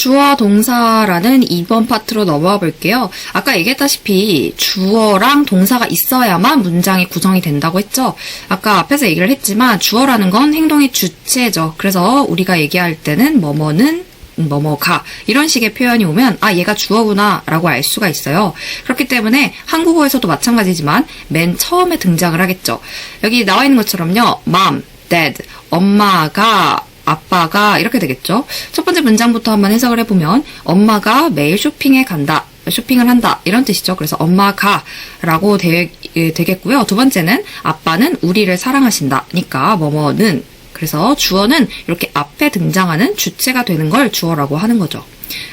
주어 동사라는 2번 파트로 넘어가 볼게요. 아까 얘기했다시피 주어랑 동사가 있어야만 문장이 구성이 된다고 했죠. 아까 앞에서 얘기를 했지만 주어라는 건 행동의 주체죠. 그래서 우리가 얘기할 때는 뭐뭐는 뭐뭐가 이런 식의 표현이 오면 아 얘가 주어구나 라고 알 수가 있어요. 그렇기 때문에 한국어에서도 마찬가지지만 맨 처음에 등장을 하겠죠. 여기 나와 있는 것처럼요. mom, dad, 엄마가 아빠가 이렇게 되겠죠. 첫 번째 문장부터 한번 해석을 해보면 엄마가 매일 쇼핑에 간다. 쇼핑을 한다 이런 뜻이죠. 그래서 엄마가라고 되, 예, 되겠고요. 두 번째는 아빠는 우리를 사랑하신다니까 뭐뭐는 그래서 주어는 이렇게 앞에 등장하는 주체가 되는 걸 주어라고 하는 거죠.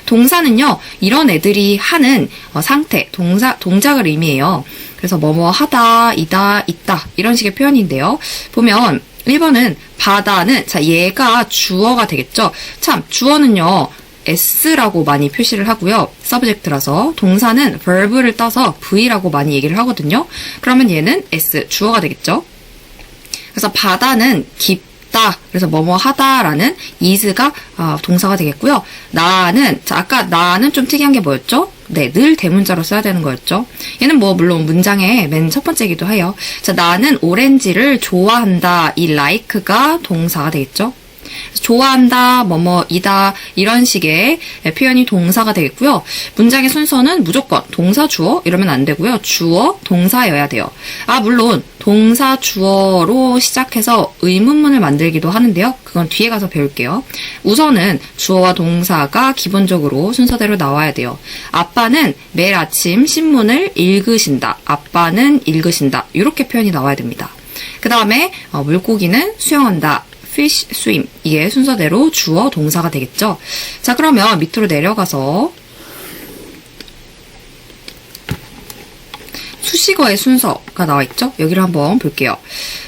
동사는요, 이런 애들이 하는 어, 상태, 동사, 동작을 의미해요. 그래서 뭐뭐 하다, 이다, 있다, 이런 식의 표현인데요. 보면, 1번은 바다는, 자, 얘가 주어가 되겠죠. 참, 주어는요, s라고 많이 표시를 하고요. subject라서 동사는 verb를 따서 v라고 많이 얘기를 하거든요. 그러면 얘는 s, 주어가 되겠죠. 그래서 바다는 깊다. 그래서 뭐뭐 하다라는 is가 어, 동사가 되겠고요. 나는 자 아까 나는 좀 특이한 게 뭐였죠? 네, 늘 대문자로 써야 되는 거였죠. 얘는 뭐 물론 문장의 맨 첫 번째이기도 해요. 자, 나는 오렌지를 좋아한다. 이 like가 동사가 되겠죠. 좋아한다, 뭐뭐이다 이런 식의 표현이 동사가 되겠고요. 문장의 순서는 무조건 동사 주어 이러면 안 되고요. 주어 동사여야 돼요. 아 물론 동사 주어로 시작해서 의문문을 만들기도 하는데요. 그건 뒤에 가서 배울게요. 우선은 주어와 동사가 기본적으로 순서대로 나와야 돼요. 아빠는 매일 아침 신문을 읽으신다. 아빠는 읽으신다. 이렇게 표현이 나와야 됩니다. 그 다음에 물고기는 수영한다. Fish, swim 이게 순서대로 주어 동사가 되겠죠. 자 그러면 밑으로 내려가서 수식어의 순서가 나와 있죠. 여기를 한번 볼게요.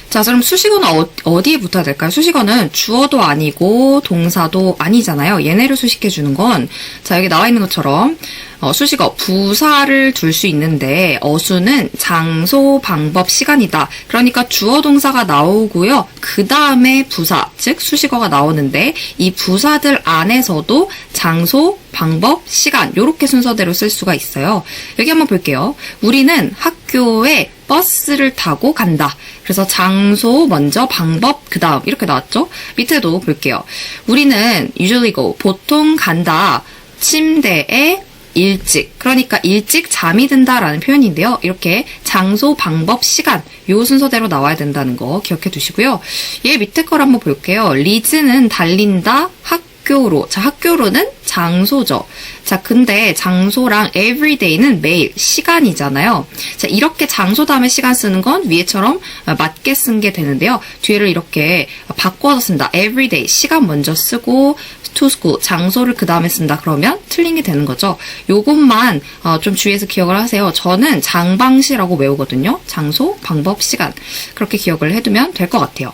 자, 그럼 수식어는 어, 디에 붙어야 될까요? 수식어는 주어도 아니고 동사도 아니잖아요. 얘네를 수식해 주는 건, 자, 여기 나와 있는 것처럼, 어, 수식어, 부사를 둘 수 있는데, 어수는 장소, 방법, 시간이다. 그러니까 주어 동사가 나오고요. 그 다음에 부사, 즉, 수식어가 나오는데, 이 부사들 안에서도 장소, 방법, 시간, 요렇게 순서대로 쓸 수가 있어요. 여기 한번 볼게요. 우리는 학교에 버스를 타고 간다. 그래서 장소 먼저 방법 그 다음 이렇게 나왔죠? 밑에도 볼게요. 우리는 usually go 보통 간다. 침대에 일찍 그러니까 일찍 잠이 든다라는 표현인데요. 이렇게 장소, 방법, 시간 요 순서대로 나와야 된다는 거 기억해 두시고요. 얘 밑에 걸 한번 볼게요. 리즈는 달린다. 학 학교로. 자, 학교로는 장소죠. 자, 근데 장소랑 everyday는 매일, 시간이잖아요. 자, 이렇게 장소 다음에 시간 쓰는 건 위에처럼 맞게 쓴 게 되는데요. 뒤를 이렇게 바꿔서 쓴다. everyday, 시간 먼저 쓰고, to school, 장소를 그 다음에 쓴다. 그러면 틀린 게 되는 거죠. 요것만 어, 좀 주의해서 기억을 하세요. 저는 장방시라고 외우거든요. 장소, 방법, 시간. 그렇게 기억을 해두면 될 것 같아요.